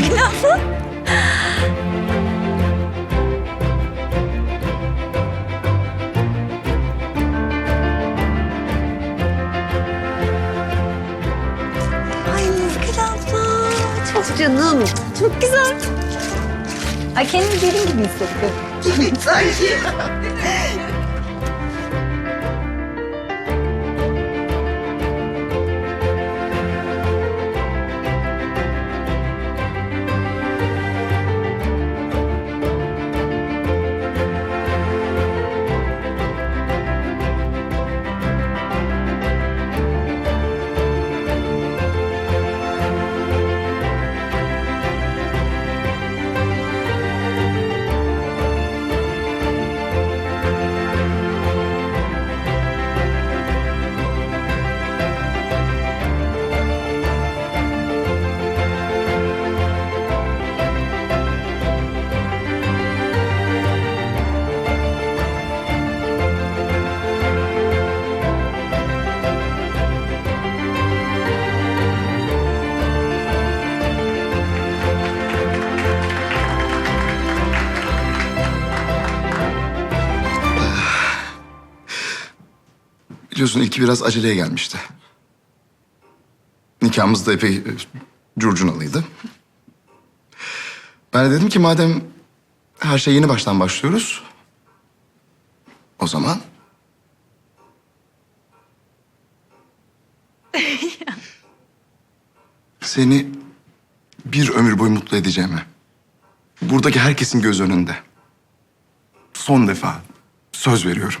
Nurgül abla. Ay Nurgül abla. Çok canım. Çok güzel. Ay kendimi gelin gibi hissettim. Sanki. Biliyorsun ilki biraz aceleye gelmişti. Nikahımız da epey e, curcunalıydı. Ben de dedim ki madem her şey yeni baştan başlıyoruz... ...o zaman... ...seni bir ömür boyu mutlu edeceğime... ...buradaki herkesin göz önünde... ...son defa söz veriyorum.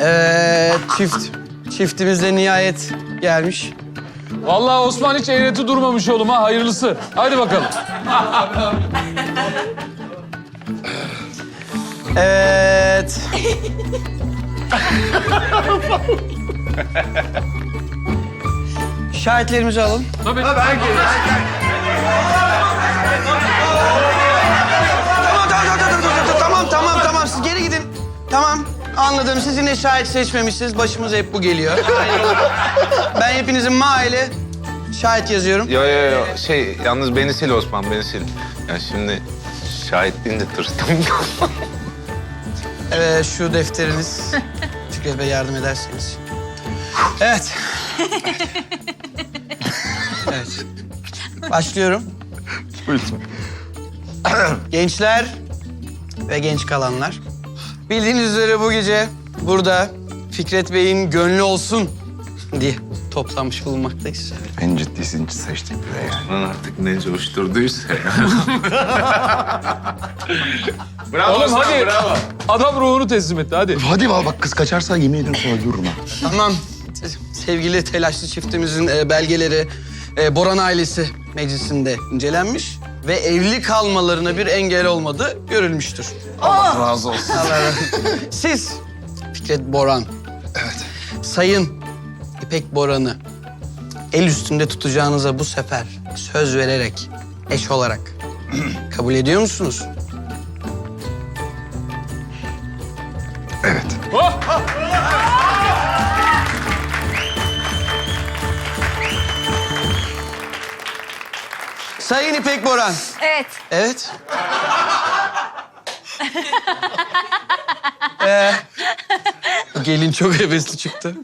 Evet, çift. Çiftimiz de nihayet gelmiş. Vallahi Osman hiç eğreti durmamış oğlum ha. Hayırlısı. Hadi bakalım. Evet. Şahitlerimizi alın. Tabii. Tamam, tamam, tamam, tamam, tamam, tamam, tamam, tamam. Siz geri gidin. Tamam, anladım. Siz yine şahit seçmemişsiniz. Başımıza hep bu geliyor. ben hepinizin maile şahit yazıyorum. Yo yo yo şey yalnız beni sil Osman beni sil. Ya şimdi şahitliğini de tırstım. Evet, şu defteriniz. Fikret Bey yardım ederseniz. Evet. evet. Başlıyorum. Buyurun. Gençler ve genç kalanlar. Bildiğiniz üzere bu gece burada Fikret Bey'in gönlü olsun diye toplanmış bulunmaktayız. En ciddisin seçtik bile yani. Lan artık ne coşturduysa ya. Oğlum hadi. Adam ruhunu teslim etti hadi. Hadi val bak kız kaçarsa yemin ediyorum sana öldürürüm ha. Tamam. Sevgili telaşlı çiftimizin e, belgeleri e, Boran ailesi meclisinde incelenmiş ve evli kalmalarına bir engel olmadığı görülmüştür. Allah razı olsun. Siz Fikret Boran, Evet. Sayın İpek Boran'ı el üstünde tutacağınıza bu sefer söz vererek eş olarak kabul ediyor musunuz? Evet. Sayın İpek Boran. Evet. Evet. ee, gelin çok hevesli çıktı.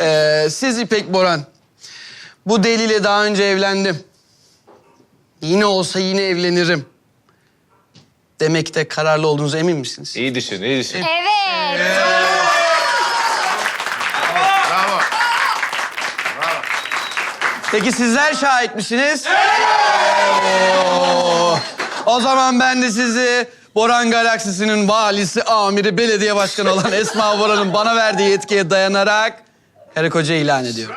Ee, siz İpek Boran. Bu deliyle daha önce evlendim. Yine olsa yine evlenirim. demekte kararlı olduğunuza emin misiniz? İyi düşün, iyi düşün. Evet. Peki sizler şahit misiniz? Oo. O zaman ben de sizi Boran Galaksisi'nin valisi, amiri, belediye başkanı olan Esma Boran'ın bana verdiği yetkiye dayanarak karı koca ilan ediyorum.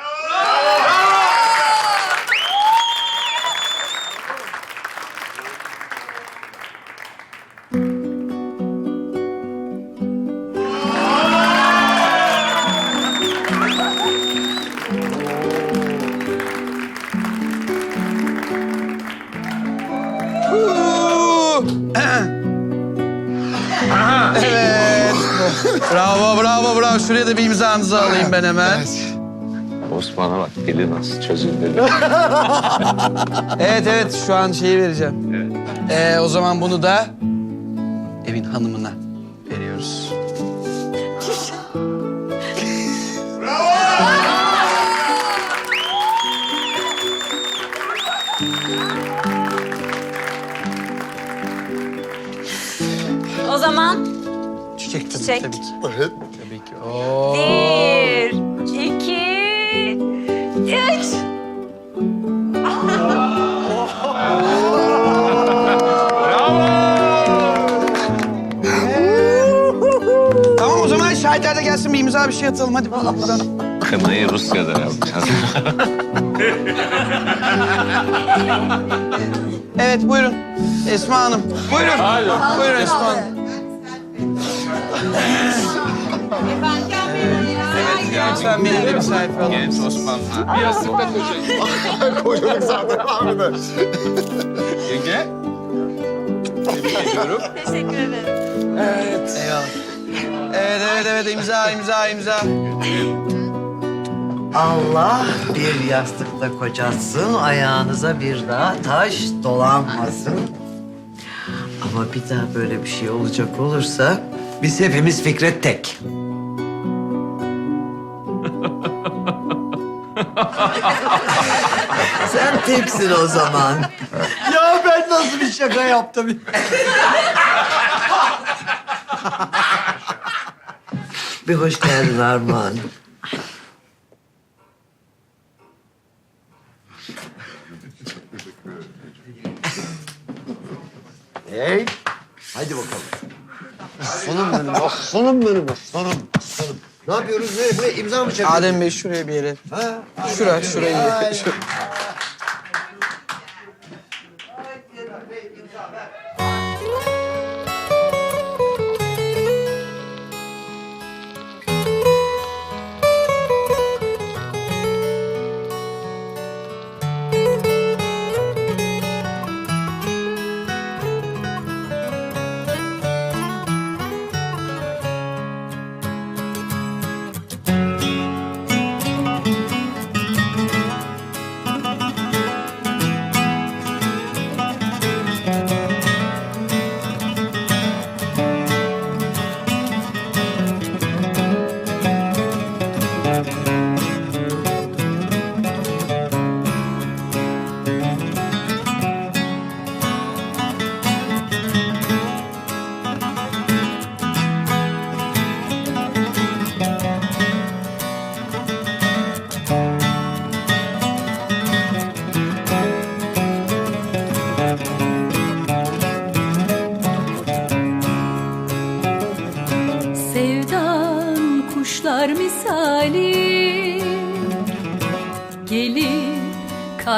Bravo, bravo, bravo. Şuraya da bir imzanızı alayım ben hemen. Osman'a bak, dili nasıl çözüldü. Evet, evet. Şu an şeyi vereceğim. Ee, o zaman bunu da evin hanımına veriyoruz. O zaman Çiçek tabii, Çiçek. tabii ki. Tabii ki. Oo. bir, iki, üç. Tamam o zaman şahitler de gelsin bir imza bir şey atalım. Hadi buradan. Kınayı Rusya'da yapacağız. Evet buyurun. Esma Hanım. Buyurun. Buyurun Esma Hanım. Lütfen benim de bir sayfa alın. Genç Osman'la. Bir yastıkla koca. Kocalık zaten abi de. Yenge. Teşekkür ederim. Eyvallah. Evet evet evet imza imza imza. Allah bir yastıkla kocatsın, ayağınıza bir daha taş dolanmasın. Ama bir daha böyle bir şey olacak olursa biz hepimiz Fikret tek. Sen teksin o zaman. ya ben nasıl bir şaka yaptım? bir hoş geldin Armağan. Hey, hadi bakalım. Aslanım benim, aslanım benim, aslanım, aslanım. Ne yapıyoruz? Ne, ne imza mı çekiyoruz? Adem Bey şuraya bir yere. Ha? Şura, şurayı. Şu. Sevdan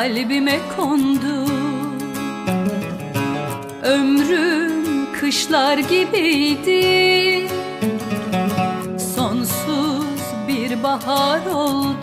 kalbime kondu. Ömrüm kışlar gibiydi. Sonsuz bir bahar oldu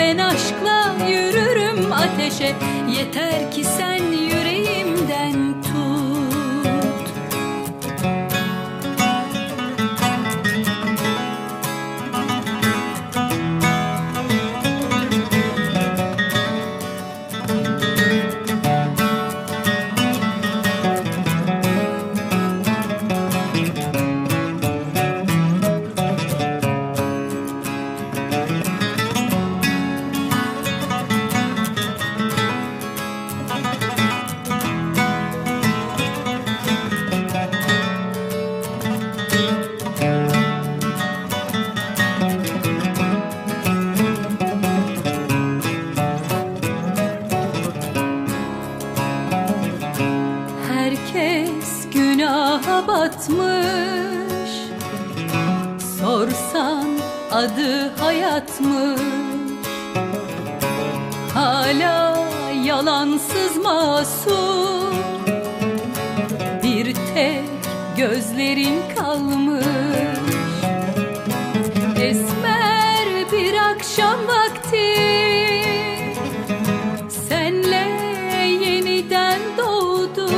ben aşkla yürürüm ateşe. Yeter ki sen yalansız masum. Bir tek gözlerin kalmış. Esmer bir akşam vakti. Senle yeniden doğdu.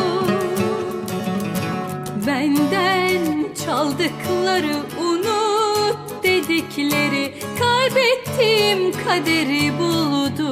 Benden çaldıkları unut dedikleri Kaybettiğim kaderi buldum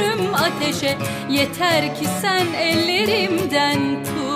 ateşe. Yeter ki sen ellerimden tut